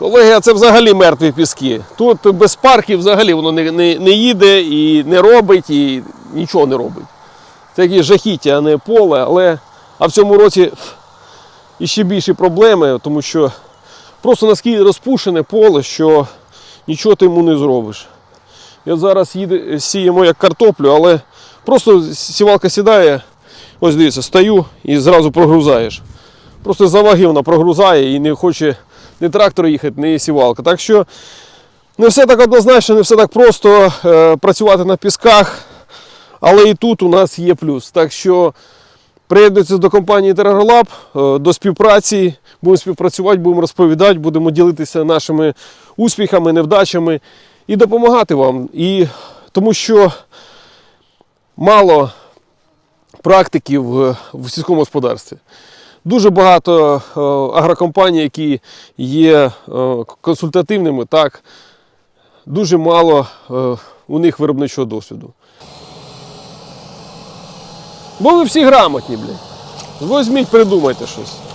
Колеги, а це взагалі мертві піски. Тут без парків взагалі воно не, не, не їде і не робить, і нічого не робить. Це якісь жахіття, а не поле. Але а в цьому році іще більші проблеми, тому що просто наскільки розпушене поле, що нічого ти йому не зробиш. От зараз їде, сіємо як картоплю, але просто сівалка сідає, ось дивіться, стою і зразу прогрузаєш. Просто за ваги вона прогрузає і не хоче ні трактор їхати, ні сівалка. Так що не все так однозначно, не все так просто е, працювати на пісках, але і тут у нас є плюс. Так що приєднуйтесь до компанії Терагролаб, е, до співпраці, будемо співпрацювати, будемо розповідати, будемо ділитися нашими успіхами, невдачами і допомагати вам. І тому що мало практиків е, в сільському господарстві. Дуже багато е, агрокомпаній, які є е, консультативними, так, дуже мало е, у них виробничого досвіду. Бо ви всі грамотні, блядь. Возьміть, придумайте щось.